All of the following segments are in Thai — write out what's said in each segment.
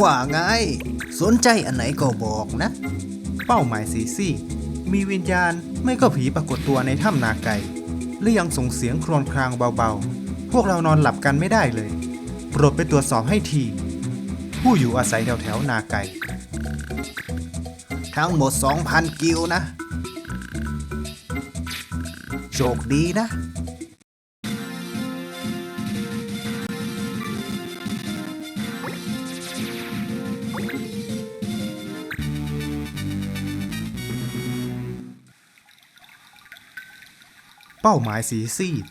ว่าไง สนใจอันไหนก็บอกนะ เป้าหมายสีซี่ มีวิญญาณไม่ก็ผีปรากฏตัวในถ้ำนาไก่และยังส่งเสียงครวญครางเบาๆ พวกเรานอนหลับกันไม่ได้เลย โปรดไปตรวจสอบให้ที ผู้อยู่อาศัยแถวๆนาไก่ทั้งหมด 2,000 กิวนะ โชคดีนะ ป้าหมายสีซีด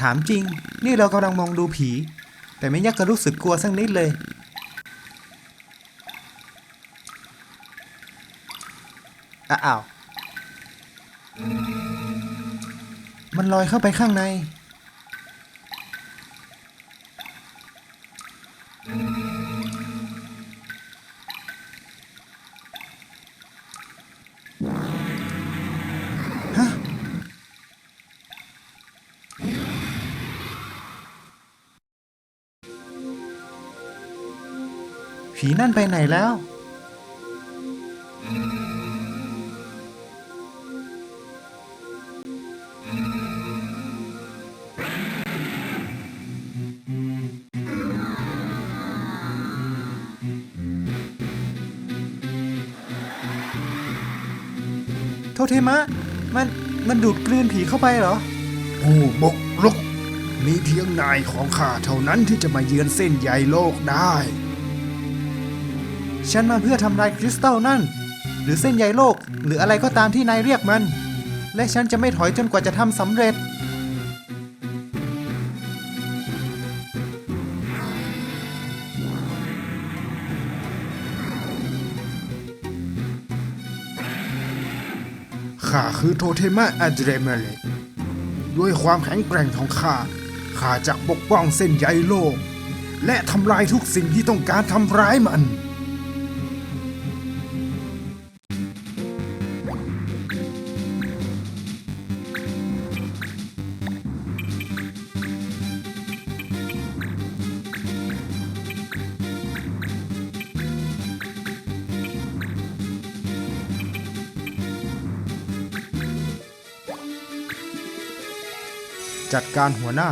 ถามจริง นี่เรากำลังมองดูผี แต่ไม่ยักก็รู้สึกกลัวสักนิดเลยอ้าว มันลอยเข้าไปข้างใน นั่นไปไหนแล้ว โทเทมะ มัน มันดูดกลืนผีเข้าไปเหรอ ผู้บกรุก มีเพียงนายของข้าเท่านั้นที่จะมาเยือนเส้นใยโลกได้ ฉันมาเพื่อทำลายคริสตัลนั่น หรือเส้นใยโลก หรืออะไรก็ตามที่นายเรียกมัน และฉันจะไม่ถอยจนกว่าจะทำสำเร็จ ข้าคือโทเทมะอัดเรเมเลกด้วยความแข็งแกร่งของข้า ข้าจะปกป้องเส้นใยโลก และทำลายทุกสิ่งที่ต้องการทำร้ายมัน จัดการหัวหน้า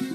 うん。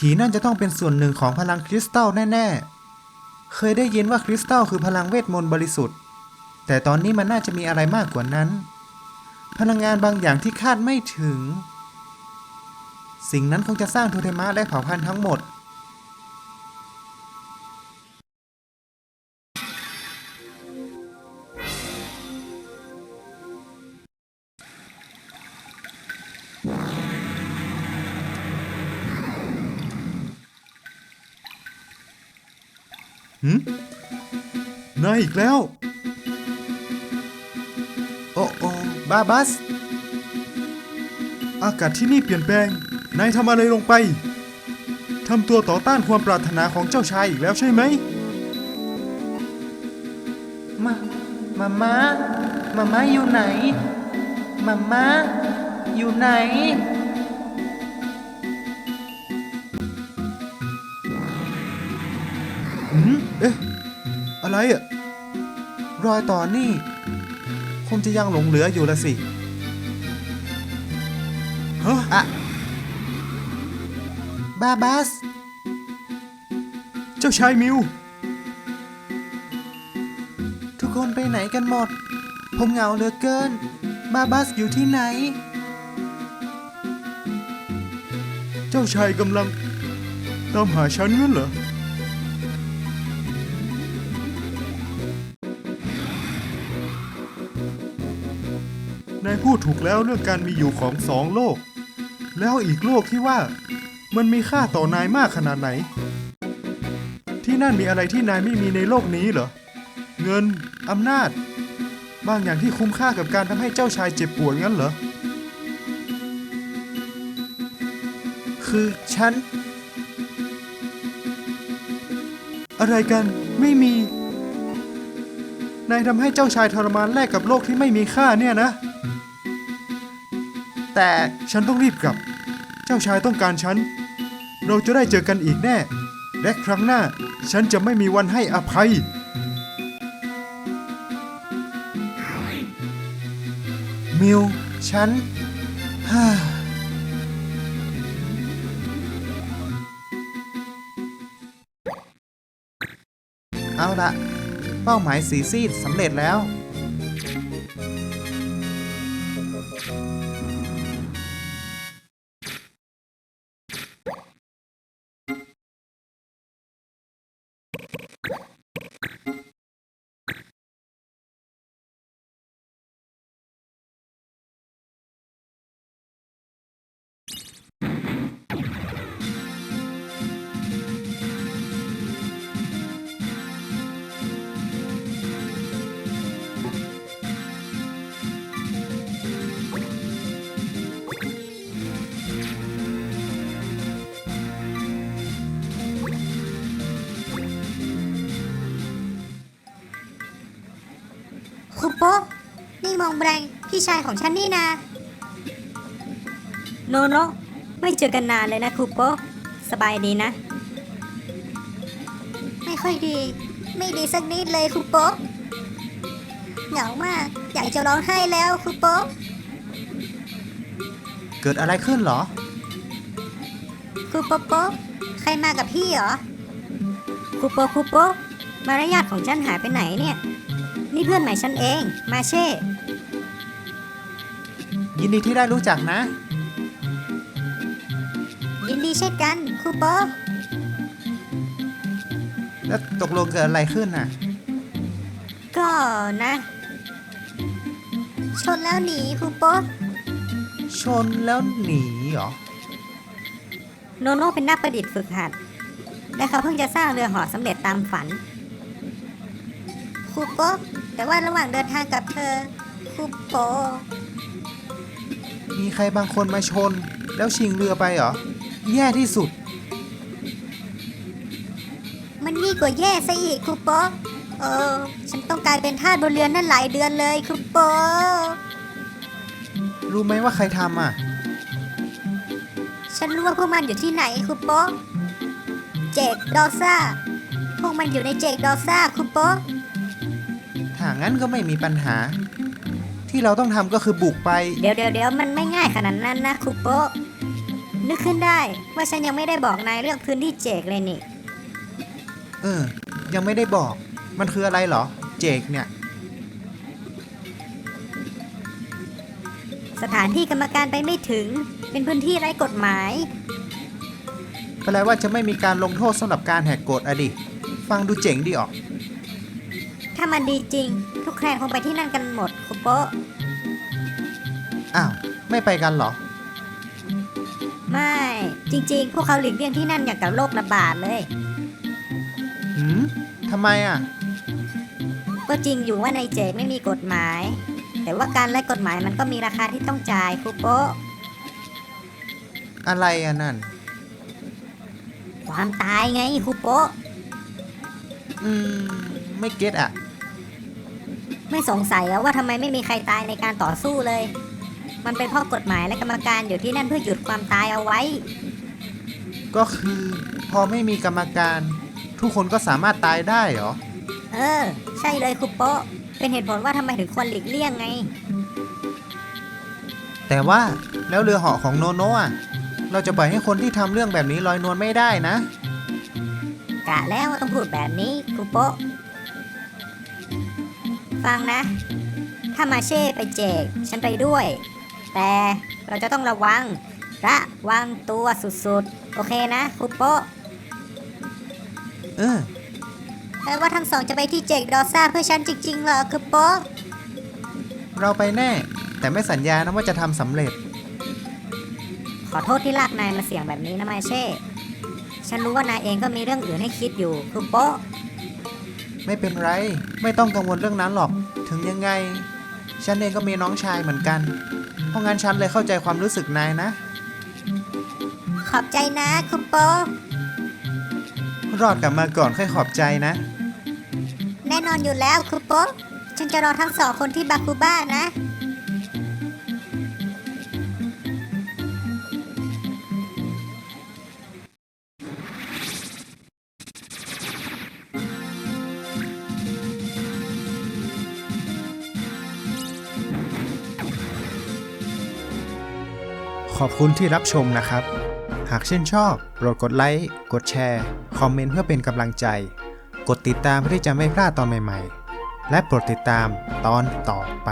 ผีนั่นจะต้องเป็นส่วนหนึ่งของพลังคริสตัลแน่ ๆ เคยได้ยินว่าคริสตัลคือพลังเวทมนต์บริสุทธิ์ แต่ตอนนี้มันน่าจะมีอะไรมากกว่านั้น พลังงานบางอย่างที่คาดไม่ถึง สิ่งนั้นคงจะสร้างโทเทมะและเผ่าพันธุ์ทั้งหมด หืมนายอีกแล้ว โอ้โอบาบัส อากาศที่นี่เปลี่ยนแปลง นายทำอะไรลงไป ทำตัวต่อต้านความปรารถนาของเจ้าชายอีกแล้วใช่ไหม มา มามามามาอยู่ไหน มามาอยู่ไหน อืมเอ๊ะ อะไรอะรอยต่อนี่ คงจะยังหลงเหลืออยู่ละสิฮะอะบาบัสเจ้าชายมิว ทุกคนไปไหนกันหมด ผมเหงาเหลือเกิน บาบัสอยู่ที่ไหน เจ้าชายกำลังตามหาฉันงั้นเหรอ พูดถูกแล้วเรื่องการมีอยู่ของสองโลก แล้วอีกโลกที่ว่ามันมีค่าต่อนายมากขนาดไหน ที่นั่นมีอะไรที่นายไม่มีในโลกนี้เหรอ เงิน อำนาจ บางอย่างที่คุ้มค่ากับการทำให้เจ้าชายเจ็บปวดงั้นเหรอ คือฉัน อะไรกันไม่มี นายทำให้เจ้าชายทรมานแลกกับโลกที่ไม่มีค่าเนี่ยนะ แต่ฉันต้องรีบกลับ เจ้าชายต้องการฉัน เราจะได้เจอกันอีกแน่ และครั้งหน้าฉันจะไม่มีวันให้อภัย มิว ฉันฮ่าเอาละเป้าหมายสีซีดสำเร็จแล้ว โป๊ะนี่มองแบรงพี่ชายของฉันนี่นาโนโนไม่เจอกันนานเลยนะครูโป๊ะสบายดีนะ ไม่ค่อยดี ไม่ดีสักนิดเลยครูโป๊ะเหงามากอยากจะร้องไห้แล้วครูโป๊ะเกิดอะไรขึ้นเหรอ ครูโป๊ะโป๊ะใครมากับพี่เหรอครูโป๊ะครูโป๊ะมารยาทของฉันหายไปไหนเนี่ย นี่เพื่อนใหม่ฉันเอง มาเช่ ยินดีที่ได้รู้จักนะ ยินดีเช่นกันครูโป๊ะแล้วตกลงเกิดอะไรขึ้นน่ะ ก็นะ ชนแล้วหนีครูโป๊ะชนแล้วหนีเหรอ โนโนเป็นนักประดิษฐ์ฝึกหัด และเขาเพิ่งจะสร้างเรือเหอสำเร็จตามฝันค รูโป๊ะแต่ว่าระหว่างเดินทางกับเธอครูโป๊ะมีใครบางคนมาชน แล้วชิงเรือไปเหรอ แย่ที่สุด มันยิ่งกว่าแย่ซะอีกครูโป๊ะเออฉันต้องกลายเป็นทาสบนเรือนนั่นหลายเดือนเลยครูโป๊ะรู้ไหมว่าใครทำอะ ฉันรู้ว่าพวกมันอยู่ที่ไหนครูโป๊ะเจกดอซ่า พวกมันอยู่ในเจกดอซ่าครูโป๊ะ ถ้างั้นก็ไม่มีปัญหา ที่เราต้องทำก็คือบุกไป เดี๋ยวเดี๋ยวเดี๋ยวมันไม่ง่ายขนาดนั้นนะครูโป๊ะนึกขึ้นได้ว่าฉันยังไม่ได้บอกนายเรื่องพื้นที่เจกเลยนี่ เออ ยังไม่ได้บอก มันคืออะไรเหรอ เจกเนี่ย สถานที่กรรมการไปไม่ถึง เป็นพื้นที่ไร้กฎหมาย แปลว่าจะไม่มีการลงโทษสำหรับการแหกกฎอะดิ ฟังดูเจ๋งดีออก ถ้ามันดีจริง ทุกแคลนคงไปที่นั่นกันหมดคุโปะอ้าว ไม่ไปกันเหรอ ไม่จริง ๆ พวกเขาหลีกเลี่ยงที่นั่นอย่างกับโรคระบาดเลย หืมทำไมอะ ก็จริงอยู่ว่าในเจกไม่มีกฎหมาย แต่ว่าการไล่กฎหมายมันก็มีราคาที่ต้องจ่ายคุโปะอะไรอะนั่น ความตายไงคุโปะ อืม ไม่เก็ตอะ ไม่สงสัยแล้วว่าทำไมไม่มีใครตายในการต่อสู้เลย มันเป็นเพราะกฎหมายและกรรมการอยู่ที่นั่นเพื่อหยุดความตายเอาไว้ ก็คือพอไม่มีกรรมการ ทุกคนก็สามารถตายได้เหรอ เออ ใช่เลยคุโปะเป็นเหตุผลว่าทำไมถึงควรหลีกเลี่ยงไง แต่ว่าแล้วเรือเหาะของโนโนะอะเราจะปล่อยให้คนที่ทำเรื่องแบบนี้ลอยนวลไม่ได้นะ กะแล้วว่าต้องพูดแบบนี้คุโปะ ฟังนะ ถ้ามาเช่ไปแจก ฉันไปด้วย แต่เราจะต้องระวัง ระวังตัวสุดๆ โอเคนะคุโปะเออแปลว่าทั้งสองจะไปที่เจกดอซ่าเพื่อฉันจริงๆเหรอคุโปะเราไปแน่ แต่ไม่สัญญานะว่าจะทำสำเร็จ ขอโทษที่ลากนายมาเสี่ยงแบบนี้นะมาเช่ ฉันรู้ว่านายเองก็มีเรื่องอื่นให้คิดอยู่คุโปะ ไม่เป็นไร ไม่ต้องกังวลเรื่องนั้นหรอก ถึงยังไง ฉันเองก็มีน้องชายเหมือนกัน เพราะงั้นฉันเลยเข้าใจความรู้สึกนายนะ ขอบใจนะคุโปะรอดกลับมาก่อนค่อยขอบใจนะ แน่นอนอยู่แล้วคุโปะฉันจะรอทั้งสองคนที่บาคูบ้านะ ขอบคุณที่รับชมนะครับ หากชื่นชอบโปรดกดไลค์ กดแชร์ คอมเมนต์เพื่อเป็นกำลังใจ กดติดตามเพื่อที่จะไม่พลาดตอนใหม่ ๆ และโปรดติดตามตอนต่อไป